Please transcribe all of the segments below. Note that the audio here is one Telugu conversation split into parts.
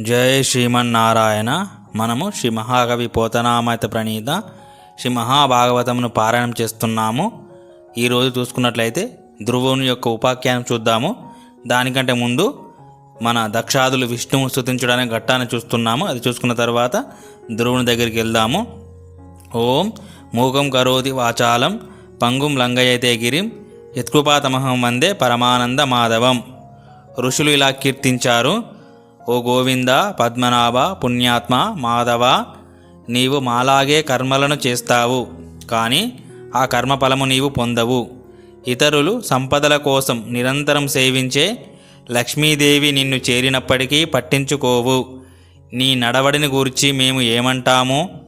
జయ శ్రీమన్నారాయణ. మనము శ్రీ మహాకవి పోతనామత ప్రణీత. శ్రీ మహాభాగవతమును పారాయణం చేస్తున్నాము. ఈరోజు చూసుకున్నట్లయితే ధ్రువుని యొక్క ఉపాఖ్యానం చూద్దాము. దానికంటే ముందు మన దక్షాదులు విష్ణువు స్థుతించడానికి ఘట్టాన్ని చూస్తున్నాము. అది చూసుకున్న తర్వాత ధ్రువుని దగ్గరికి వెళ్దాము. ఓం మూకం కరోతి వాచాలం పంగుం లంగయతే గిరిం యత్కృపాతమహం వందే పరమానంద మాధవం. ఋషులు ఇలా కీర్తించారు. ఓ గోవింద పద్మనాభ పుణ్యాత్మ మాధవ నీవు మాలాగే కర్మలను చేస్తావు కానీ ఆ కర్మఫలము నీవు పొందవు. ఇతరులు సంపదల కోసం నిరంతరం సేవించే లక్ష్మీదేవి నిన్ను చేరినప్పటికీ పట్టించుకోవు. నీ నడవడిని గూర్చి మేము ఏమంటాము?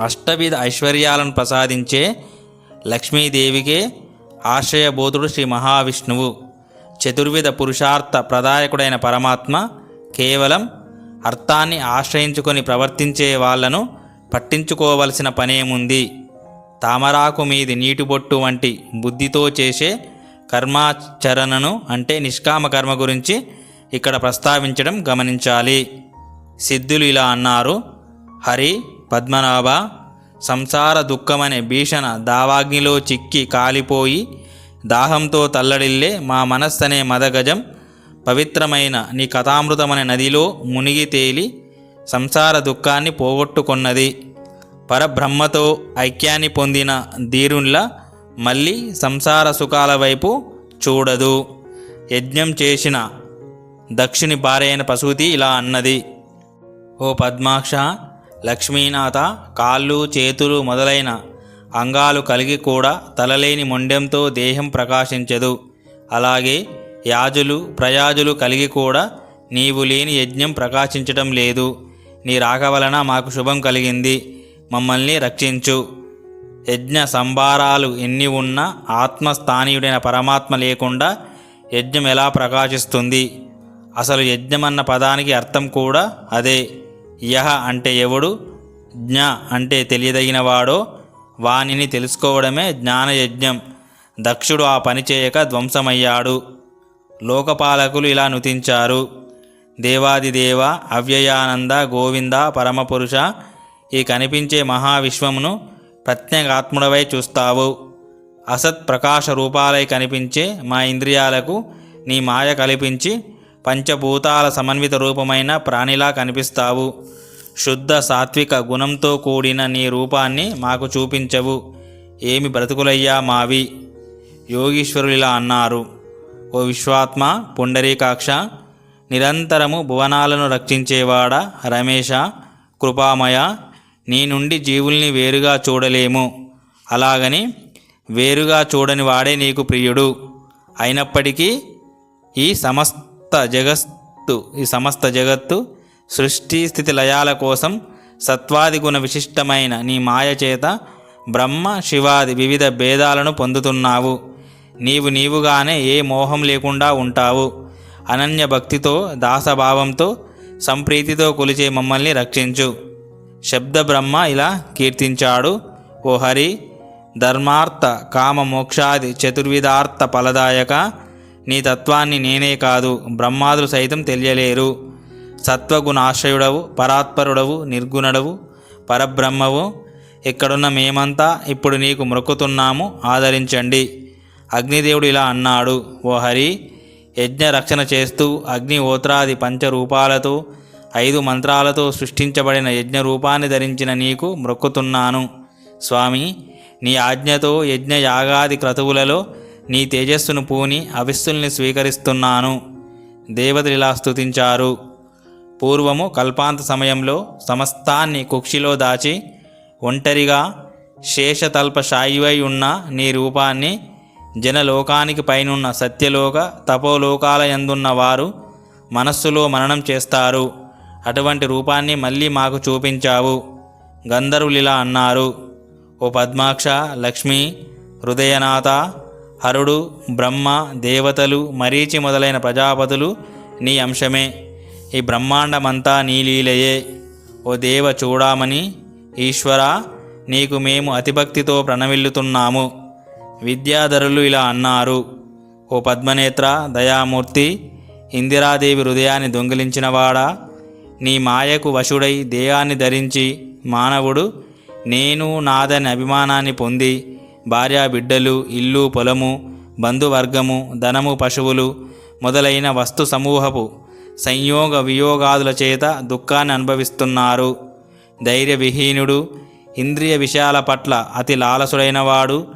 అష్టవిధ ఐశ్వర్యాలను ప్రసాదించే లక్ష్మీదేవికే ఆశ్రయబోధుడు శ్రీ మహావిష్ణువు. చతుర్విధ పురుషార్థ ప్రదాయకుడైన పరమాత్మ కేవలం అర్థాన్ని ఆశ్రయించుకొని ప్రవర్తించే వాళ్ళను పట్టించుకోవలసిన పనేముంది? తామరాకు మీది నీటిబొట్టు వంటి బుద్ధితో చేసే కర్మాచరణను అంటే నిష్కామ కర్మ గురించి ఇక్కడ ప్రస్తావించడం గమనించాలి. సిద్ధులు ఇలా అన్నారు. హరి పద్మనాభ సంసార దుఃఖమనే భీషణ దావాగ్నిలో చిక్కి కాలిపోయి దాహంతో తల్లడిల్లే మా మనస్సనే మదగజం పవిత్రమైన నీ కథామృతమనే నదిలో మునిగి తేలి సంసార దుఃఖాన్ని పోగొట్టుకున్నది. పరబ్రహ్మతో ఐక్యాన్ని పొందిన ధీరున్లా మళ్ళీ సంసార సుఖాల వైపు చూడదు. యజ్ఞం చేసిన దక్షిణి భార్య అయిన పశుతి ఇలా అన్నది. ఓ పద్మాక్ష లక్ష్మీనాథ కాళ్ళు చేతులు మొదలైన అంగాలు కలిగి కూడా తలలేని మొండెంతో దేహం ప్రకాశించదు. అలాగే యాజులు ప్రయాజులు కలిగి కూడా నీవు లేని యజ్ఞం ప్రకాశించటం లేదు. నీ రాక వలన మాకు శుభం కలిగింది. మమ్మల్ని రక్షించు. యజ్ఞ సంభారాలు ఎన్ని ఉన్నా ఆత్మస్థానీయుడైన పరమాత్మ లేకుండా యజ్ఞం ఎలా ప్రకాశిస్తుంది? అసలు యజ్ఞం అన్న పదానికి అర్థం కూడా అదే. యహ అంటే ఎవడు? జ్ఞ అంటే తెలియదగినవాడో? వానిని తెలుసుకోవడమే జ్ఞానయజ్ఞం. దక్షుడు ఆ పని చేయక ధ్వంసమయ్యాడు. లోకపాలకులు ఇలా నుతించారు. దేవాదిదేవ అవ్యయానంద గోవింద పరమపురుష ఈ కనిపించే మహావిశ్వమును ప్రత్యేగాత్ముడవై చూస్తావు. అసత్ ప్రకాశ రూపాలై కనిపించే మా ఇంద్రియాలకు నీ మాయ కల్పించి పంచభూతాల సమన్విత రూపమైన ప్రాణిలా కనిపిస్తావు. శుద్ధ సాత్విక గుణంతో కూడిన నీ రూపాన్ని మాకు చూపించవు. ఏమి బ్రతుకులయ్యా మావి? యోగీశ్వరులు ఇలా అన్నారు. ఓ విశ్వాత్మ పుండరీకాక్ష నిరంతరము భువనాలను రక్షించేవాడా రమేష కృపామయ నీ నుండి జీవుల్ని వేరుగా చూడలేము. అలాగని వేరుగా చూడని వాడే నీకు ప్రియుడు. అయినప్పటికీ ఈ సమస్త జగత్తు ఈ సమస్త జగత్తు సృష్టి స్థితి లయాల కోసం సత్వాది గుణ విశిష్టమైన నీ మాయ చేత బ్రహ్మ శివాది వివిధ భేదాలను పొందుతున్నావు. నీవు నీవుగానే ఏ మోహం లేకుండా ఉంటావు. అనన్య భక్తితో దాసభావంతో సంప్రీతితో కొలిచే మమ్మల్ని రక్షించు. శబ్ద బ్రహ్మ ఇలా కీర్తించాడు. ఓ హరి ధర్మార్థ కామ మోక్షాది చతుర్విధార్థ ఫలదాయక నీ తత్వాన్ని నేనే కాదు బ్రహ్మాదులు సైతం తెలియలేరు. సత్వగుణాశ్రయుడవు పరాత్పరుడవు నిర్గుణుడవు పరబ్రహ్మవు. ఇక్కడున్న మేమంతా ఇప్పుడు నీకు మొక్కుతున్నాము ఆదరించండి. అగ్నిదేవుడు ఇలా అన్నాడు ఓ హరి యజ్ఞ రక్షణ చేస్తూ అగ్ని ఓత్రాది పంచరూపాలతో ఐదు మంత్రాలతో సృష్టించబడిన యజ్ఞ రూపాన్ని ధరించిన నీకు మొక్కుతున్నాను. స్వామి నీ ఆజ్ఞతో యజ్ఞ యాగాది క్రతువులలో నీ తేజస్సును పూని అవిస్సుల్ని స్వీకరిస్తున్నాను. దేవతలు ఇలా స్తుతించారు. పూర్వము కల్పాంత సమయంలో సమస్తాన్ని కుక్షిలో దాచి ఒంటరిగా శేషతల్పశాయివై ఉన్న నీ రూపాన్ని జనలోకానికి పైనున్న సత్యలోక తపోలోకాలయందున్న వారు మనస్సులో మననం చేస్తారు. అటువంటి రూపాన్ని మళ్ళీ మాకు చూపించావు. గంధర్వులిలా అన్నారు. ఓ పద్మాక్ష లక్ష్మి హృదయనాథ హరుడు బ్రహ్మ దేవతలు మరీచి మొదలైన ప్రజాపతులు నీ అంశమే. ఈ బ్రహ్మాండమంతా నీ లీలయే. ఓ దేవ చూడామని ఈశ్వర నీకు మేము అతిభక్తితో ప్రణమిల్లుతున్నాము. విద్యాధరులు ఇలా అన్నారు. ఓ పద్మనేత్ర దయామూర్తి ఇందిరాదేవి హృదయాన్ని దొంగిలించినవాడా నీ మాయకు వశుడై దేహాన్ని ధరించి మానవుడు నేను నాదని అభిమానాన్ని పొంది భార్యా బిడ్డలు ఇల్లు పొలము బంధువర్గము ధనము పశువులు మొదలైన వస్తు సమూహపు సంయోగ వియోగాదుల చేత దుఃఖాన్ని అనుభవిస్తున్నారు. ధైర్యవిహీనుడు ఇంద్రియ విషయాల పట్ల అతి లాలసుడైనవాడు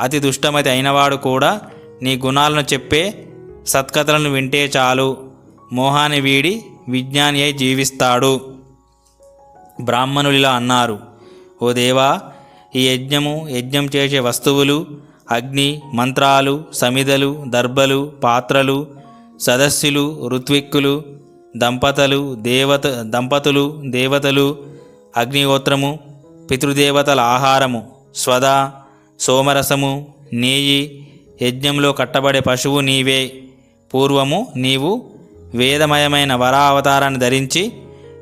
అతి దుష్టమతి అయినవాడు కూడా నీ గుణాలను చెప్పే సత్కథలను వింటే చాలు. మోహాన్ని వీడి విజ్ఞాని అయి జీవిస్తాడు. బ్రాహ్మణులిలా అన్నారు. ఓ దేవా ఈ యజ్ఞము యజ్ఞం చేసే వస్తువులు అగ్ని మంత్రాలు సమిదలు దర్భలు పాత్రలు సదస్సులు ఋత్విక్కులు దంపతలు దేవత దంపతులు దేవతలు అగ్నిహోత్రము పితృదేవతల ఆహారము స్వదా సోమరసము నీయి యజ్ఞంలో కట్టబడే పశువు నీవే. పూర్వము నీవు వేదమయమైన వరావతారాన్ని ధరించి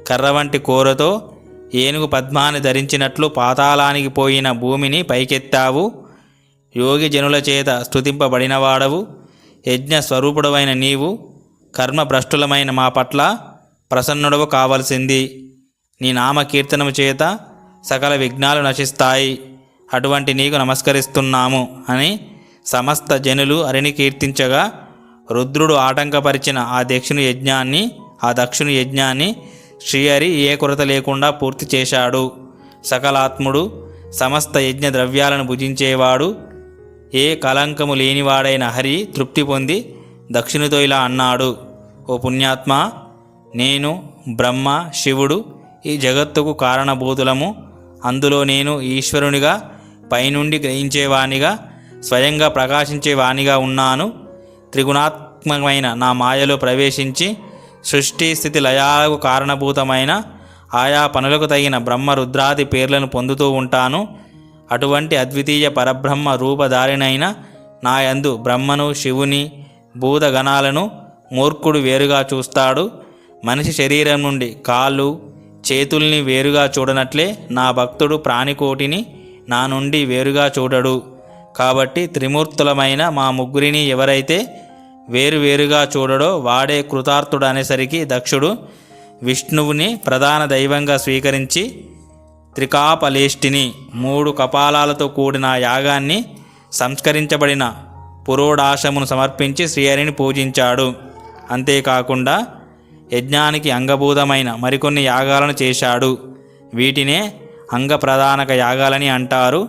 కర్ర వంటి కూరతో ఏనుగు పద్మాన్ని ధరించినట్లు పాతాళానికి పోయిన భూమిని పైకెత్తావు. యోగి జనుల చేత స్థుతింపబడినవాడవు యజ్ఞ స్వరూపుడవైన నీవు కర్మభ్రష్టులమైన మా పట్ల ప్రసన్నుడవు కావలసింది. నీ నామ కీర్తనము చేత సకల విఘ్నాలు నశిస్తాయి. అటువంటి నీకు నమస్కరిస్తున్నాము అని సమస్త జనులు అరిని కీర్తించగా రుద్రుడు ఆటంకపరిచిన ఆ దక్షిణ యజ్ఞాన్ని ఆ దక్షిణ యజ్ఞాన్ని శ్రీహరి ఏ కొరత లేకుండా పూర్తి చేశాడు. సకలాత్ముడు సమస్త యజ్ఞ ద్రవ్యాలను భుజించేవాడు. ఏ కలంకము లేనివాడైన హరి తృప్తి పొంది దక్షిణతో ఇలా అన్నాడు ఓ పుణ్యాత్మ నేను బ్రహ్మ శివుడు ఈ జగత్తుకు కారణభూతులము. అందులో నేను ఈశ్వరునిగా పైనుండి గ్రహించేవాణిగా స్వయంగా ప్రకాశించేవాణిగా ఉన్నాను. త్రిగుణాత్మకమైన నా మాయలో ప్రవేశించి సృష్టి స్థితి లయాలకు కారణభూతమైన ఆయా పనులకు తగిన బ్రహ్మ రుద్రాది పేర్లను పొందుతూ ఉంటాను. అటువంటి అద్వితీయ పరబ్రహ్మ రూపధారినైన నాయందు బ్రహ్మను శివుని భూతగణాలను మూర్ఖుడు వేరుగా చూస్తాడు. మనిషి శరీరం నుండి కాళ్ళు చేతుల్ని వేరుగా చూడనట్లే నా భక్తుడు ప్రాణికోటిని నా నుండి వేరుగా చూడడు. కాబట్టి త్రిమూర్తులమైన మా ముగ్గురిని ఎవరైతే వేరువేరుగా చూడడో వాడే కృతార్థుడు అనేసరికి దక్షుడు విష్ణువుని ప్రధాన దైవంగా స్వీకరించి త్రికాపలేష్టిని మూడు కపాలాలతో కూడిన యాగాన్ని సంస్కరించబడిన పురోడాశమును సమర్పించి శ్రీహరిని పూజించాడు. అంతేకాకుండా యజ్ఞానికి అంగభూతమైన మరికొన్ని యాగాలను చేశాడు. వీటినే అంగప్రధానక యాగాలని అంటారు.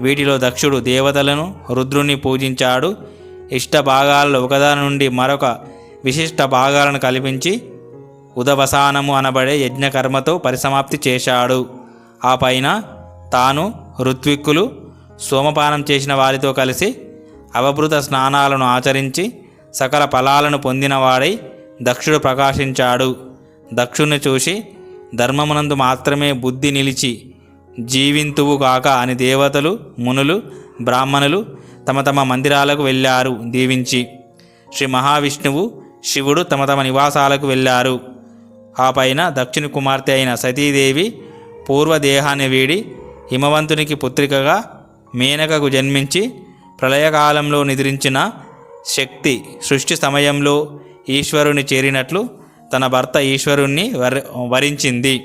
వీటిలో దక్షుడు దేవతలను రుద్రుని పూజించాడు. ఇష్ట భాగాలలో ఒకదాని నుండి మరొక విశిష్ట భాగాలను కల్పించి ఉదవసానము అనబడే యజ్ఞకర్మతో పరిసమాప్తి చేశాడు. ఆ పైన తాను ఋత్విక్కులు సోమపానం చేసిన వారితో కలిసి అవభృత స్నానాలను ఆచరించి సకల ఫలాలను పొందినవాడై దక్షుడు ప్రకాశించాడు. దక్షుణ్ణి చూసి ధర్మమునందు మాత్రమే బుద్ధి నిలిచి జీవింతువు కాక అని దేవతలు మునులు బ్రాహ్మణులు తమ తమ మందిరాలకు వెళ్ళారు దీవించి. శ్రీ మహావిష్ణువు శివుడు తమ తమ నివాసాలకు వెళ్ళారు. ఆ పైన దక్షిణ కుమార్తె అయిన సతీదేవి పూర్వదేహాన్ని వీడి హిమవంతునికి పుత్రికగా మేనకకు జన్మించి ప్రళయకాలంలో నిద్రించిన శక్తి సృష్టి సమయంలో ఈశ్వరుని చేరినట్లు తన భర్త ఈశ్వరుణ్ణి వర వరించింది.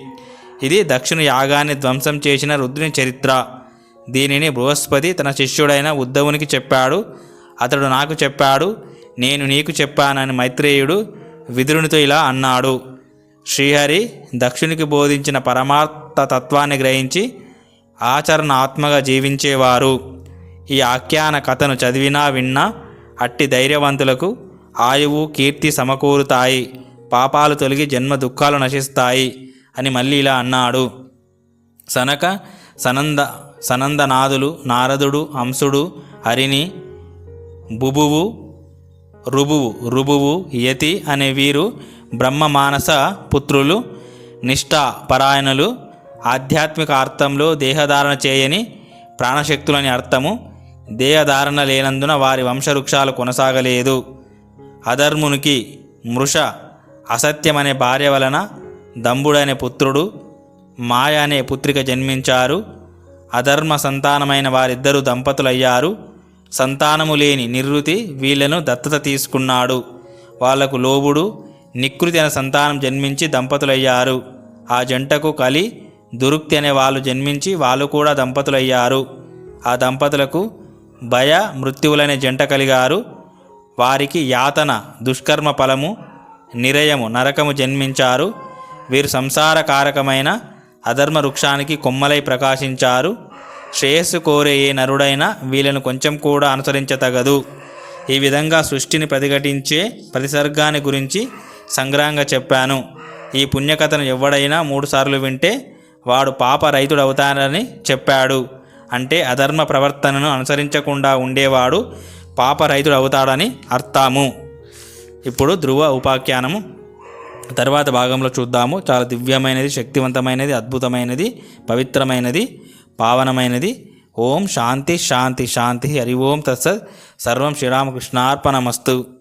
ఇది దక్షిణ యాగాన్ని ధ్వంసం చేసిన రుద్రుని చరిత్ర. దీనిని బృహస్పతి తన శిష్యుడైన ఉద్ధవునికి చెప్పాడు. అతడు నాకు చెప్పాడు నేను నీకు చెప్పానని మైత్రేయుడు విదురునితో ఇలా అన్నాడు. శ్రీహరి దక్షునికి బోధించిన పరమార్థ తత్వాన్ని గ్రహించి ఆచరణ ఆత్మగా జీవించేవారు. ఈ ఆఖ్యాన కథను చదివినా విన్నా అట్టి ధైర్యవంతులకు ఆయువు కీర్తి సమకూరుతాయి. పాపాలు తొలగి జన్మ దుఃఖాలు నశిస్తాయి అని మళ్ళీ ఇలా అన్నాడు. సనక సనంద సనందనాథులు నారదుడు హంసుడు హరిని బుబువు రుబువు రుబువు యతి అనే వీరు బ్రహ్మ మానస పుత్రులు నిష్ఠాపరాయణులు ఆధ్యాత్మిక అర్థంలో దేహధారణ చేయని ప్రాణశక్తులని అర్థము దేహధారణ లేనందున వారి వంశవృక్షాలు కొనసాగలేదు. అధర్మునికి మృష అసత్యమనే భార్య వలన దంబుడనే పుత్రుడు మాయ అనే పుత్రిక జన్మించారు. అధర్మ సంతానమైన వారిద్దరు దంపతులయ్యారు. సంతానము లేని నిర్వృతి వీళ్ళను దత్తత తీసుకున్నాడు. వాళ్ళకు లోబుడు నికృతి అనే సంతానం జన్మించి దంపతులయ్యారు. ఆ జంటకు కలి దురుక్తి అనే వాళ్ళు జన్మించి వాళ్ళు కూడా దంపతులయ్యారు. ఆ దంపతులకు భయ మృత్యువులనే జంట కలిగారు. వారికి యాతన దుష్కర్మ ఫలము నిరయము నరకము జన్మించారు. వీరు సంసార కారకమైన అధర్మ వృక్షానికి కొమ్మలై ప్రకాశించారు. శ్రేయస్సు కోరే ఏ నరుడైనా వీళ్ళను కొంచెం కూడా అనుసరించతగదు. ఈ విధంగా సృష్టిని ప్రతిఘటించే ప్రతిసర్గాన్ని గురించి సంగ్రహంగా చెప్పాను. ఈ పుణ్యకథను ఎవడైనా మూడుసార్లు వింటే వాడు పాప రైతుడవుతానని చెప్పాడు. అంటే అధర్మ ప్రవర్తనను అనుసరించకుండా ఉండేవాడు పాప రైతుడు అవుతాడని అర్థము. ఇప్పుడు ధ్రువ ఉపాఖ్యానము. తర్వాత భాగంలో చూద్దాము. చాలా దివ్యమైనది శక్తివంతమైనది అద్భుతమైనది పవిత్రమైనది పావనమైనది. ఓం శాంతి శాంతి శాంతి. హరి ఓం తత్సత్. సర్వం శ్రీరామకృష్ణార్పణమస్తు.